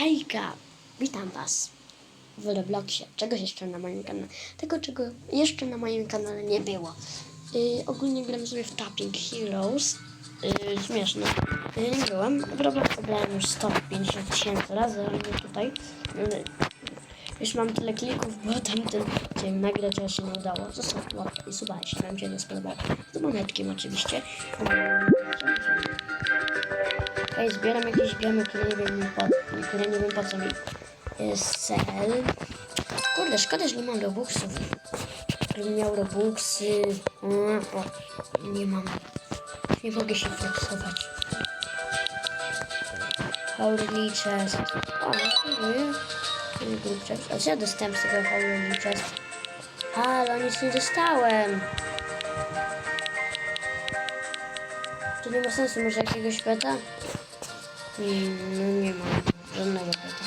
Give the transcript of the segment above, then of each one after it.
Hejka! Witam Was w Robloxie. Czegoś jeszcze na moim kanale. Tego, czego jeszcze na moim kanale nie było. Yy, ogólnie gram sobie w Tapping Heroes. Yy, śmieszne. Yy, nie byłem. W Robloxie grałem już 150 tysięcy razy, ale nie tutaj. Yy, już mam tyle klików, bo tamten dzień nagrać aż się nie udało. Zostaw łapkę i suba, jeśli Wam się nie spodobało. Z monetkiem oczywiście. Ej, zbieram jakieś gemy, które nie wiem po, które nie wiem po co mi. Jest cel. Kurde, szkoda, że nie mam robuxów. Gdybym miał robuxy. Mm, o, nie mam. Nie mogę się flexować. Hourly chest. O, dziękuję. A co ja dostałem z tego hourly chest? Ale nic nie dostałem. To nie ma sensu, może jakiegoś peta? No nie ma żadnego peta.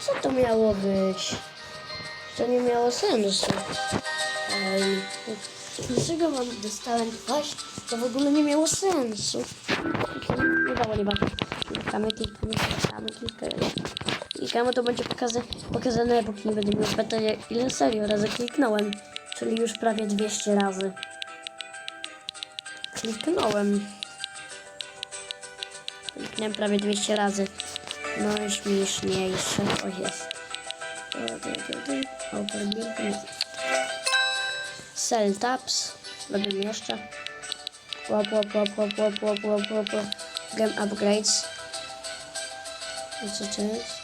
Co to miało być? To nie miało sensu. Ej, dlaczego wam dostałem coś? To w ogóle nie miało sensu. Nie dało, nie bardzo. Klikamy, klikamy, klikamy, klikamy. Klikamy, to będzie pokaza pokazane, póki nie będę miał pytania, ile serio razy kliknąłem. Czyli już prawie 200 razy. Kliknąłem. Kliknąłem prawie 200 razy. No i śmieszniejsze. O jest. Open. Cell taps. Robimy jeszcze. Łap, łap, łap, łap, łap, łap, łap, łap. Game upgrades. I co to jest?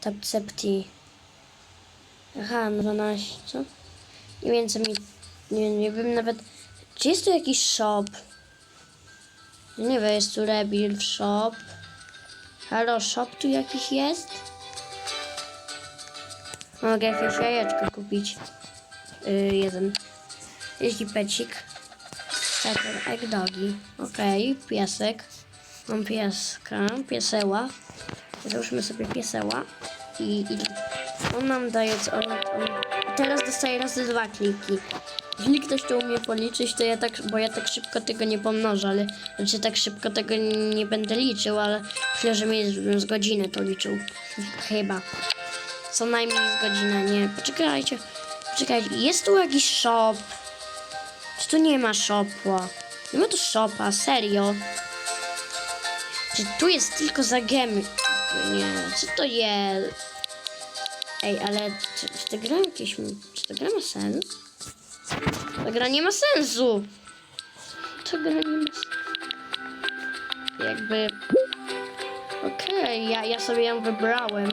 Tap septi. Aha, no 12, co? Nie wiem co mi... Nie, nie wiem nawet... Czy jest tu jakiś shop? Nie wiem, jest tu Rebuild Shop. Halo, shop tu jakiś jest? Mogę jakieś jajeczko kupić. Yy, jeden. Jeśli pecik. Pepper, egg dogi. Okej, piesek. Mam pieska, pieseła. Załóżmy sobie pieseła. I, i on nam daje... co- On, on, teraz dostaje razy dwa kliki. Jeśli ktoś to umie policzyć, to ja tak, bo ja tak szybko tego nie pomnożę, ale znaczy tak szybko tego nie będę liczył, ale myślę, że mi z, godziny to liczył. Chyba. Co najmniej z godziny, nie. Poczekajcie. Poczekajcie. Jest tu jakiś shop? Czy tu nie ma shopa? Nie ma tu shopa, serio. Czy tu jest tylko za gemy? Nie, co to jest? Ej, ale czy, czy ta gra jakieś... Czy ta gra ma sens? Ta gra nie ma sensu. Ta gra nie ma sensu. Jakby... Okej, ja, ja sobie ją wybrałem.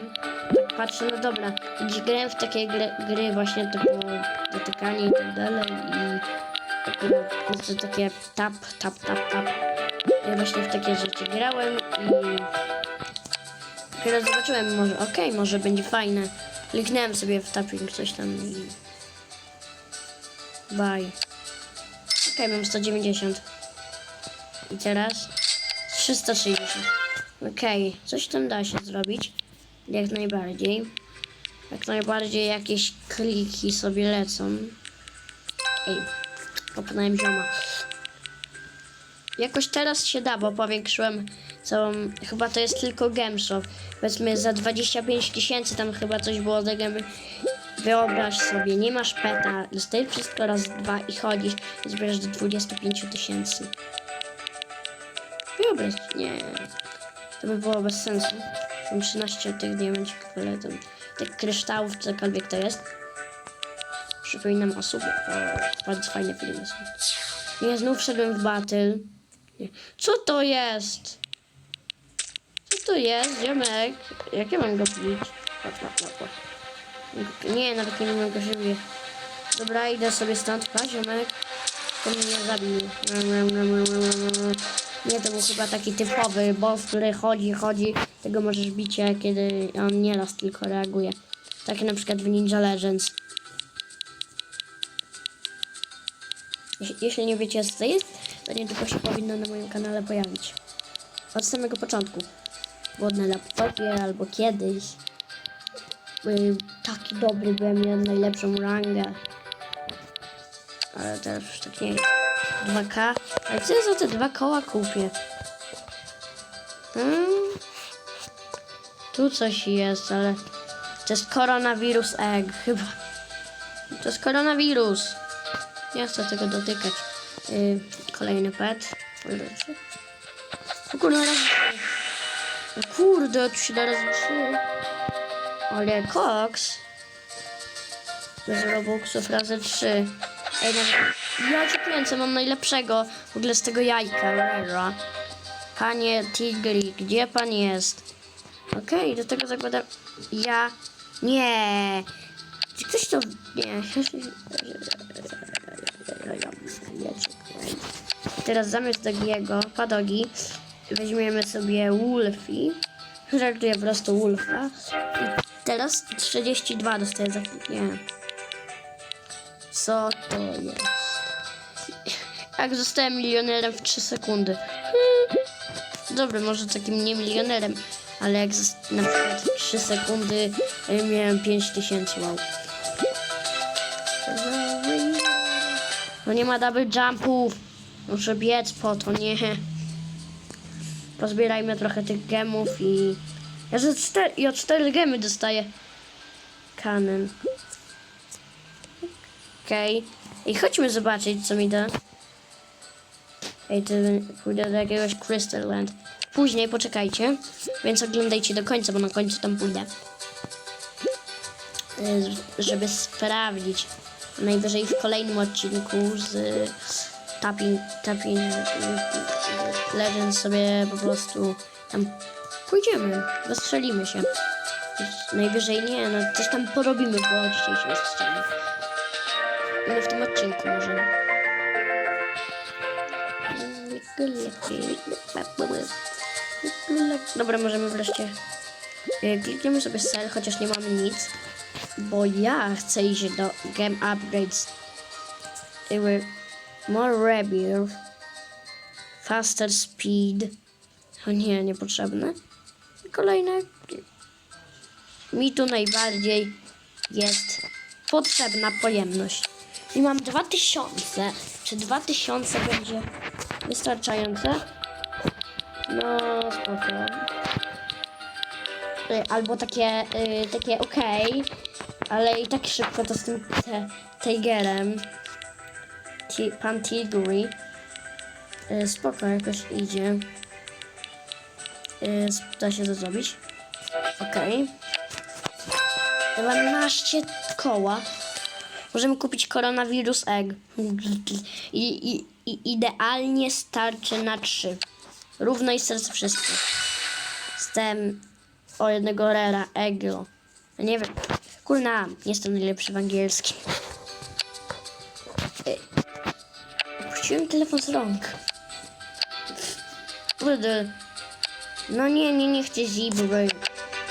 Patrzę, no dobra. Dziś grałem w takie gry, gry właśnie typu dotykanie i tak dalej i takie, takie tap, tap, tap, tap. Ja właśnie w takie rzeczy grałem i dopiero zobaczyłem, może okej, może będzie fajne. Kliknąłem sobie w tapping coś tam i Bye. Okej, mam 190. I teraz 360. Okej, coś tam da się zrobić. Jak najbardziej. Jak najbardziej jakieś kliki sobie lecą. Ej, kopnąłem zioma. Jakoś teraz się da, bo powiększyłem całą... Chyba to jest tylko Gameshop. Powiedzmy za 25 tysięcy tam chyba coś było do gemy. Wyobraź sobie, nie masz peta, dostajesz wszystko raz dwa i chodzisz i zbierasz do 25 tysięcy. Wyobraź, nie. To by było bez sensu. Mam 13 tych diamencików, tam tych kryształów, cokolwiek to jest. Przypominam o sobie. O, bardzo fajne filmy są. Nie, znów wszedłem w battle. Nie. Co to jest? Co to jest, ziomek? Jak ja mam go bić? Nie, nawet nie wiem, go żywię. Dobra, idę sobie stąd, pa, ziomek. To mnie nie zabił. Nie, to był chyba taki typowy boss, który chodzi, chodzi. Tego możesz bicie, kiedy on nie raz tylko reaguje. Tak na przykład w Ninja Legends. Jeśli, nie wiecie, co to jest, to niedługo się powinno na moim kanale pojawić. Od samego początku. Było na laptopie albo kiedyś. Y, taki dobry byłem, miałem najlepszą rangę. Ale teraz już tak nie jest. 2K. Ale co ja za te dwa koła kupię? Hmm? Tu coś jest, ale to jest koronawirus egg chyba. To jest koronawirus. Nie chcę tego dotykać. Yy, kolejny pet. O kurde. O kurde, tu się da razy trzy. Ale koks. Bez Robuxów razy trzy. Ej, no, ja cię kręcę, mam najlepszego w ogóle z tego jajka, Rera. Panie Tigri, gdzie pan jest? Okej, do tego zakładam... Ja... Nie! Czy ktoś to... Nie. Teraz zamiast Dogiego, Padogi, weźmiemy sobie Wolfie. Żartuję po prostu Wolfa. Teraz 32 dostaję za Nie. Co to jest? Jak zostałem milionerem w 3 sekundy. Hmm. Dobra, może takim nie milionerem, ale jak na przykład w 3 sekundy y, miałem 5000 wow. No nie ma double jumpów. Muszę biec po to, nie. Pozbierajmy trochę tych gemów i... Ja za cztery, ja cztery gemy dostaję. Kanen. Okej. I chodźmy zobaczyć, co mi da. Ej, to pójdę do jakiegoś Crystal Land. Później, poczekajcie. Więc oglądajcie do końca, bo na końcu tam pójdę. Y, Żeby sprawdzić. Najwyżej w kolejnym odcinku z Tapping, tapping Legends sobie po prostu tam pójdziemy. Zastrzelimy się. Najwyżej nie, no coś tam porobimy po dzisiejszym strzale. No w tym odcinku możemy. Dobra, możemy wreszcie. e, Klikniemy sobie sell, chociaż nie mamy nic. Bo ja chcę iść do Game Upgrades. Were more rebuild. Faster speed. O nie, niepotrzebne. Kolejne. Mi tu najbardziej jest potrzebna pojemność. I mam 2000. Czy 2000 będzie wystarczające? No, spoko. Y, Albo takie, y, takie okej, ale i tak szybko to z tym te, Tigerem. Ti, pan Tigri. Y, Spoko, jakoś idzie. Da się to zrobić. Okej. 12 koła. Możemy kupić koronawirus egg. I, i, i idealnie starczy na 3. Równo i serce wszystkich. Jestem o jednego rera, eglo. Nie wiem. Kurna, jestem najlepszy w angielskim. Ej. Puściłem telefon z rąk. No nie, nie, nie chcę zibry.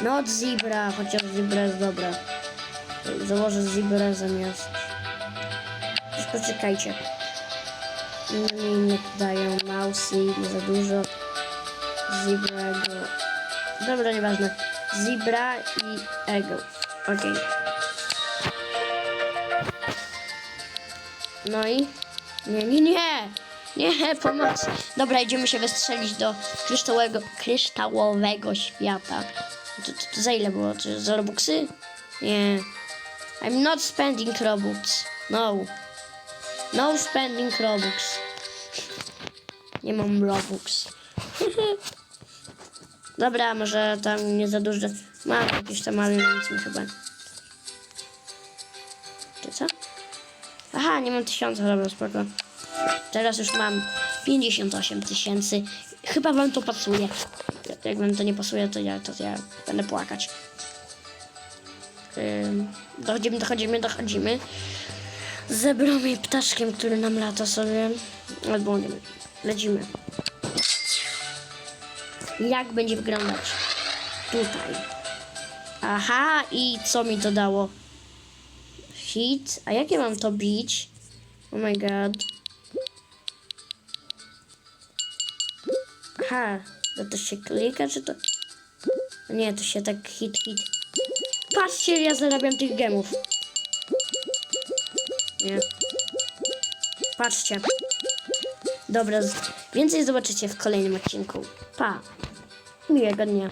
No od zebra, chociaż zebra jest dobra. Założę zebra zamiast... Już poczekajcie. Inne inne dają mousy, nie za dużo. Zebra, ego. Dobra, nieważne. Zebra i ego. Okej. No i? Nie, nie, nie! Nie, pomoc. Dobra, idziemy się wystrzelić do kryształowego, kryształowego świata. To, to, to za ile było? Czy za Robuxy? Nie. I'm not spending Robux. No. No spending Robux. Nie mam Robux. Dobra, może tam nie za dużo. Mam jakieś tam, ale nic mi chyba. Czy co? Aha, nie mam tysiąca, dobra, spoko. Teraz już mam 58 tysięcy. Chyba wam to pasuje. Jak wam to nie pasuje, to ja, to ja będę płakać. Ym, dochodzimy, dochodzimy, dochodzimy. Zebrał mnie ptaszkiem, który nam lata sobie. Albo nie. Lecimy. Jak będzie wyglądać? Tutaj. Aha, i co mi to dało? Hit. A jakie mam to bić? Oh my god. Aha, to, to się klika, czy to... Nie, to się tak hit, hit. Patrzcie, ja zarabiam tych gemów. Nie. Patrzcie. Dobra, więcej zobaczycie w kolejnym odcinku. Pa. Miłego dnia.